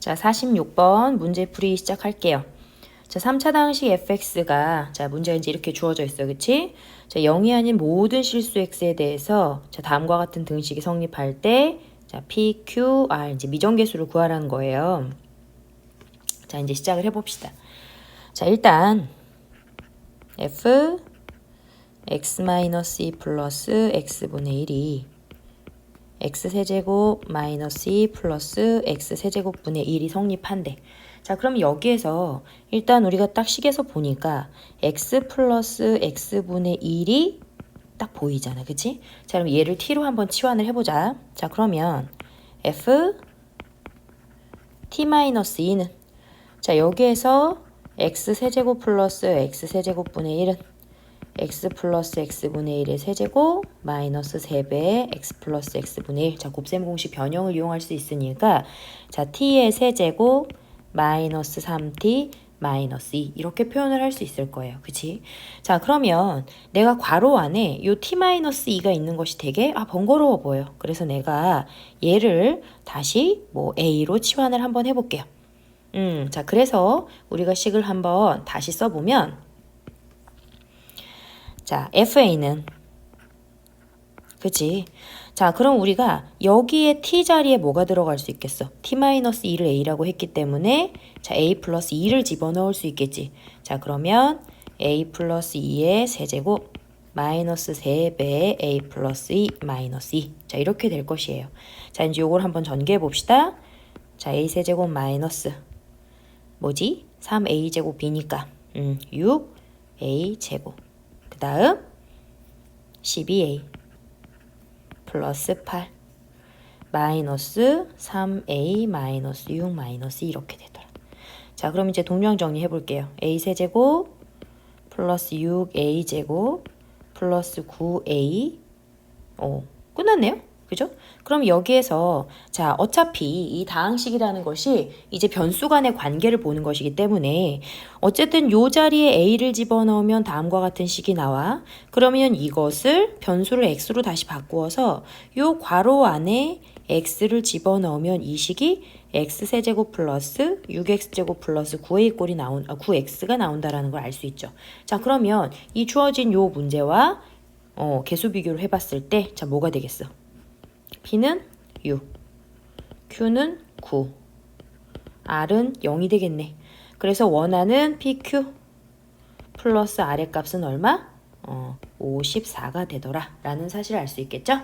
자, 46번 문제 풀이 시작할게요. 자, 3차 당식 fx가 자, 문제가 이제 이렇게 주어져 있어. 그치? 자, 0이 아닌 모든 실수 x에 대해서 자, 다음과 같은 등식이 성립할 때 자, p, q, r 이제 미정계수를 구하라는 거예요. 자, 이제 시작을 해 봅시다. 자, 일단 f x-2 플러스 x분의 1이 x세제곱 마이너스 2 플러스 x세제곱 분의 1이 성립한대. 자, 그럼 여기에서 일단 우리가 딱 식에서 보니까 x 플러스 x분의 1이 딱 보이잖아. 그치? 자, 그럼 얘를 t로 한번 치환을 해보자. 자, 그러면 f t 마이너스 2는 자, 여기에서 x세제곱 플러스 x세제곱분의 1은 x 플러스 x분의 1의 세제곱 마이너스 3배의 x 플러스 x분의 1. 자, 곱셈 공식 변형을 이용할 수 있으니까 자, t의 세제곱 마이너스 3t 마이너스 2 이렇게 표현을 할 수 있을 거예요. 그치? 자, 그러면 내가 괄호 안에 요 t 마이너스 2가 있는 것이 되게 아, 번거로워 보여. 그래서 내가 얘를 다시 뭐 a로 치환을 한번 해볼게요. 음, 자, 그래서 우리가 식을 한번 다시 써보면 자, FA는 그치? 자, 그럼 우리가 여기에 t 자리에 뭐가 들어갈 수 있겠어? t-2를 a라고 했기 때문에 자, a 플러스 2를 집어넣을 수 있겠지. 자, 그러면 a 플러스 2의 세제곱 마이너스 3배의 a 플러스 2 마이너스 2. 자, 이렇게 될 것이에요. 자, 이제 요걸 한번 전개해 봅시다. 자, a 세제곱 마이너스 뭐지? 3a 제곱 b니까 음, 6a 제곱 그 다음 12a 플러스 8 마이너스 3a 마이너스 6 마이너스 이렇게 되더라. 자 그럼 이제 동량 정리해 볼게요. a 세제곱 플러스 6a 제곱 플러스 9a 오 끝났네요. 그죠? 그럼 여기에서 자 어차피 이 다항식이라는 것이 이제 변수 간의 관계를 보는 것이기 때문에 어쨌든 요 자리에 a를 집어넣으면 다음과 같은 식이 나와 그러면 이것을 변수를 x로 다시 바꾸어서 요 괄호 안에 x를 집어넣으면 이 식이 x세제곱 플러스 6x제곱 플러스 9a 꼴이 나온 아, 9x가 나온다라는 걸 알 수 있죠. 자 그러면 이 주어진 요 문제와 어, 개수 비교를 해봤을 때 자 뭐가 되겠어? P는 6, Q는 9, R은 0이 되겠네. 그래서 원하는 PQ 플러스 R의 값은 얼마? 어, 54가 되더라. 라는 사실을 알 수 있겠죠?